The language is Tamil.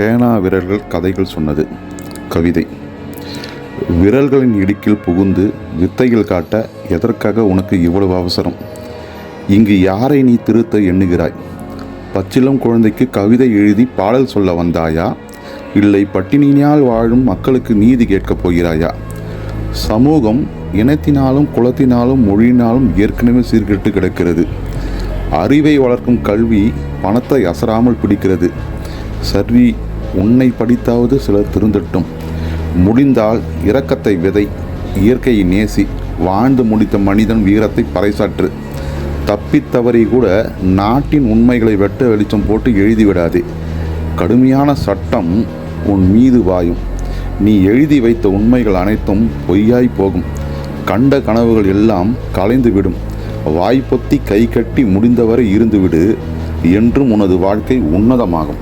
பேனா விரல்கள் கதைகள் சொன்னது. கவிதை. விரல்களின் இடுக்கில் புகுந்து வித்தைகள் காட்ட எதற்காக உனக்கு இவ்வளவு அவசரம்? இங்கு யாரை நீ திருத்த எண்ணுகிறாய்? பச்சிலம் குழந்தைக்கு கவிதை எழுதி பாடல் சொல்ல வந்தாயா? இல்லை பட்டினியினால் வாழும் மக்களுக்கு நீதி கேட்கப் போகிறாயா? சமூகம் இனத்தினாலும் குலத்தினாலும் மொழியினாலும் ஏற்கனவே சீர்கெட்டு கிடக்கிறது. அறிவை வளர்க்கும் கல்வி பணத்தை அசராமல் பிடிக்கிறது. சர்வி உன்னை படித்தாவது சிலர் திருந்தட்டும். முடிந்தால் இரக்கத்தை விதை இயற்கையை நேசி வாழ்ந்து முடித்த மனிதன் வீரத்தை பறைசாற்று. தப்பித்தவறி கூட நாட்டின் உண்மைகளை வெட்ட வெளிச்சம் போட்டு எழுதிவிடாதே. கடுமையான சட்டம் உன் மீது வாயும் நீ எழுதி வைத்த உண்மைகள் அனைத்தும் பொய்யாய் போகும். கண்ட கனவுகள் எல்லாம் கலைந்துவிடும் வாய்ப்பொத்தி கை கட்டி முடிந்தவரை இருந்துவிடு. என்றும் உனது வாழ்க்கை உன்னதமாகும்.